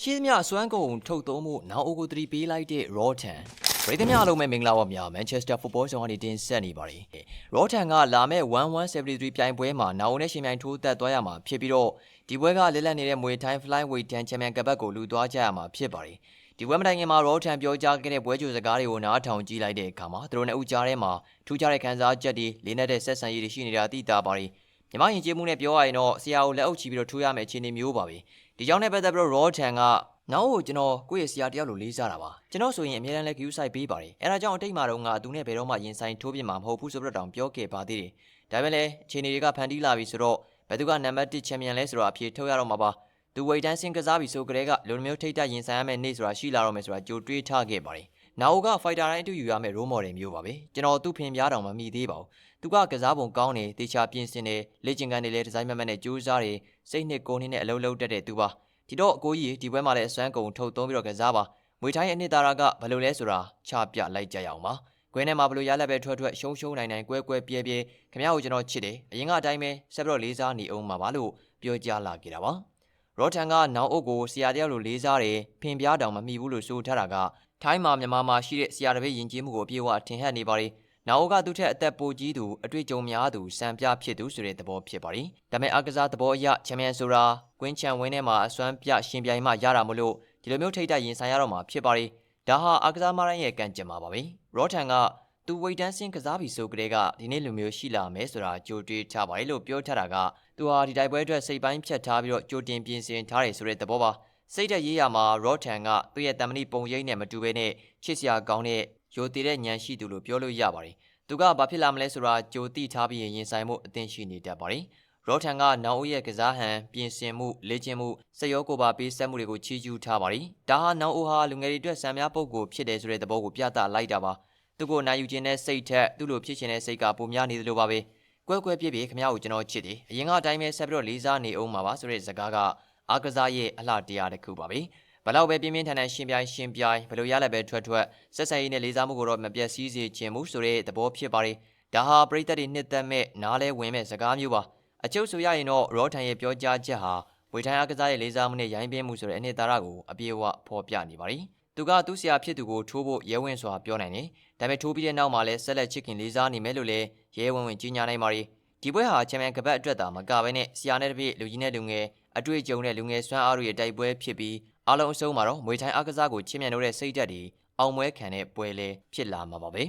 ရှိသမျှအစွမ်းကုန်ထုတ်သုံးမှုနောက်အိုကိုသတိပေးလိုက်တဲ့ Rotten ပရိသတ်များအားလုံးပဲမင်္ဂလာပါများ Manchester Football ဆောင်ကနေတင်ဆက်နေပါတယ် Rotten ကလာမဲ့1173ပြိုင်ပွဲမှာနောက်အိုနဲ့ရှင်ပြိုင်ထိုးသက်သွားရမှာဖြစ်ပြီးတော့ဒီပွဲကလက်လက်နေတဲ့မွေထိုင်း Flyweight 10 Champion ကပတ်ကိုလူသွားကြရမှာဖြစ်ပါတယ်ဒီပွဲမတိုင်ခင်မှာ Rotten ပြောကြားခဲ့တဲ့ပွဲကြိုစကားတွေကိုနားထောင်ကြည့်လိုက်တဲ့အခါမှာသူတို့နဲ့ဦးကြားထဲမှာထူးခြားတဲ့ခံစားချက်တွေလေးနက်တဲ့ဆက်ဆံရေးတွေရှိနေတာသိတာပါတယ်မြမယဉ်ကျေးမှုနဲ့ပြောရရင်တော့ဆရာကိုလက်အုပ်ချပြီးတော့ထိုးရမယ့်အခြေအနေမျိုးပါပဲ ဒီကြောင့်နဲ့ပတ်သက်ပြီးတော့ Rotten ကနောက်ကိုကျွန်တော်ကိုယ့်ရဲ့ဆရာတယောက်လိုလေးစားတာပါကျွန်တော်ဆိုရင်အများအားလည်း view site ပေးပါတယ်အဲဒါကြောင့်အတိတ်မှာတော့ငါသူနဲ့ဘယ်တော့မှရင်ဆိုင်ထိုးပြမှာမဟုတ်ဘူးဆိုတော့တောင်ပြောခဲ့ပါသေးတယ်ဒါပေမဲ့လည်းအခြေအနေတွေကဖန်တီးလာပြီဆိုတော့ဘယ်သူကနံပါတ်1ချန်ပီယံလဲဆိုတော့အဖြေထုတ်ရတော့မှာပါသူဝိတ်တန်းစင်ကစားပြီဆိုကြတဲ့ကလူမျိုးထိတ်တက်ရင်ဆိုင်ရမယ့်နေ့ဆိုတာရှိလာတော့မယ်ဆိုတာကြိုတွေးထားခဲ့ပါတယ် နောက်က fighter တိုင်းအတူယူရမယ့် role model မျိုးပါပဲကျွန်တော်သူ့ဖင်ပြားတောင်မမိသေးပါဘူးသူကကစားပုံကောင်းတယ်တေချာပြင်ဆင်တယ်လေ့ကျင့်ခန်းတွေလည်းဒီဇိုင်းမမတ်နဲ့ကြိုးစားတယ်စိတ်နှစ်ကိုယ်နှစ်နဲ့အလုံးလုံးတက်တဲ့သူပါဒီတော့အကိုကြီးဒီပွဲမှာလည်းအစွမ်းကုန်ထုတ်သုံးပြီးတော့ကစားပါမွေထိုင်းရဲ့အနှစ်သာရကဘယ်လိုလဲဆိုတာချပြလိုက်ကြရအောင်ပါခွဲထဲမှာဘလို့ရလက်ပဲထွက်ထွက်ရှုံရှုံနိုင်နိုင်ကွဲကွဲပြဲပြဲခင်ဗျားကိုကျွန်တော်ချစ်တယ်အရင်ကအတိုင်းပဲဆက်ပြီးတော့လေးစားနေအောင်ပါပါလို့ပြောကြားလာခဲ့တာပါ ရော့ထန်ကနောင်အုပ်ကိုဆရာတယောက်လိုလေးစားတယ်ဖင်ပြားတောင်မမိဘူးလို့ဆိုထားတာကထိုင်းမှာမြန်မာမှာရှိတဲ့ဆရာတပည့်ယဉ်ကျေးမှုကိုအပြည့်အဝထင်ဟပ်နေပါလေနောက်အုပ်ကသူ့ထက်အသက်ပိုကြီးသူအတွေ့အကြုံများသူစံပြဖြစ်သူဆိုတဲ့သဘောဖြစ်ပါလေဒါပေမဲ့အကစားသဘောအရချန်ပီယံဆိုတာကွင်းချန်ဝင်းထဲမှာအစွမ်းပြရှင်ပြိုင်မှရတာမလို့ဒီလိုမျိုးထိတ်တက်ရင်ဆိုင်ရတော့မှာဖြစ်ပါလေဒါဟာအကစားမရိုင်းရဲ့ကံကြမ္မာပါပဲရော့ထန်က သူဝိတ်တန်းစင်ကစားပြီဆိုကြတဲ့ကဒီနေ့လူမျိုးရှိလာမယ်ဆိုတာကြိုတွေးထားပါလေလို့ပြောထားတာကသူဟာဒီတိုက်ပွဲအတွက်စိတ်ပိုင်းဖြတ်ထားပြီးတော့ကြိုတင်ပြင်ဆင်ထားတယ်ဆိုတဲ့သဘောပါစိတ်တက်ရေးရမှာရော့ထန်ကသူ့ရဲ့တမဏိပုံရိပ်နဲ့မတူဘဲနဲ့ချစ်စရာကောင်းတဲ့ရိုသေတဲ့ညံရှိသူလို့ပြောလို့ရပါတယ်သူကဘာဖြစ်လာမလဲဆိုတာကြိုသိထားပြီးရင်ရင်ဆိုင်မှုအသင့်ရှိနေတတ်ပါတယ်ရော့ထန်ကနောင်ဦးရဲ့ကစားဟန်ပြင်ဆင်မှုလေ့ကျင့်မှုစက်ရောကိုပါပေးဆက်မှုတွေကိုချီးကျူးထားပါတယ်ဒါဟာနောင်ဦးဟာလူငယ်တွေအတွက်စံများပုံကိုဖြစ်တယ်ဆိုတဲ့သဘောကိုပြသလိုက်တာပါ သူကိုနိုင်ယူခြင်းနဲ့စိတ်ထက်သူ့လိုဖြစ်ခြင်းနဲ့စိတ်ကပုံများနေသလိုပါပဲကွဲကွဲပြည့်ပြည့်ခမရကိုကျွန်တော်ချစ်တယ်အရင်ကအတိုင်းပဲဆက်ပြီးတော့လေးစားနေအောင်ပါပါဆိုတဲ့စကားကအာကစားရဲ့အလှတရားတစ်ခုပါပဲဘလောက်ပဲပြင်းပြင်းထန်ထန်ရှင်ပြိုင်ရှင်ပြိုင်ဘလို့ရလည်းပဲထွက်ထွက်ဆက်ဆက်ရေးနဲ့လေးစားမှုကိုတော့မပြတ်စည်းစေခြင်းမှုဆိုတဲ့သဘောဖြစ်ပါတယ်ဒါဟာပရိသတ်တွေနှစ်သက်မဲ့နားလဲဝင်မဲ့စကားမျိုးပါအကျုပ်ဆိုရရင်တော့ရောထန်ရဲ့ပြောကြားချက်ဟာဝေထိုင်အားကစားရဲ့လေးစားမှုနဲ့ရိုင်းပြင်းမှုဆိုတဲ့အနှစ်သာရကိုအပြည့်အဝဖော်ပြနေပါတယ် သူကသူ့ဆရာဖြစ်သူကိုထိုးဖို့ရဲဝင်စွာပြောနိုင်တယ်ဒါပေမဲ့ထိုးပြီးတဲ့နောက်မှာလည်းဆက်လက်ချစ်ခင်လေးစားနေမယ်လို့လည်းရဲဝင်ဝင်ကြီးညာနိုင်ပါတယ်ဒီပွဲဟာချန်ပီယံကပတ်အတွက်သာမကဘဲနဲ့ဆရာနဲ့တပည့်လူကြီးနဲ့လူငယ်အတွေ့အကြုံနဲ့လူငယ်စွမ်းအားတို့ရဲ့တိုက်ပွဲဖြစ်ပြီးအားလုံးအဆုံးမှာတော့မွေထိုင်းအားကစားကိုချစ်မြတ်လို့တဲ့စိတ်ဓာတ်တွေအောင်ပွဲခံတဲ့ပွဲလေးဖြစ်လာမှာပါပဲ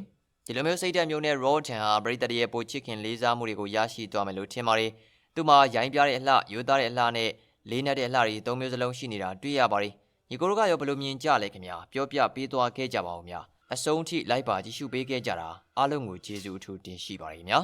ဒီလိုမျိုးစိတ်ဓာတ်မျိုးနဲ့ Raw ထန်ဟာပရိသတ်ရဲ့ပိုချစ်ခင်လေးစားမှုတွေကိုရရှိသွားမယ်လို့ထင်ပါတယ်သူမှာရိုင်းပြတဲ့အလှရိုးသားတဲ့အလှနဲ့လေးနက်တဲ့အလှတွေသုံးမျိုးစလုံးရှိနေတာတွေ့ရပါတယ် ညီကိုတို့ကရောဘယ်လိုမြင်ကြလဲခင်ဗျာပြောပြပေးသွားခဲ့ကြပါဦးများအဆုံးထိလိုက်ပါကြည့်ရှုပေးခဲ့ကြတာအားလုံးကိုကျေးဇူးအထူးတင်ရှိပါတယ်ခင်ဗျာ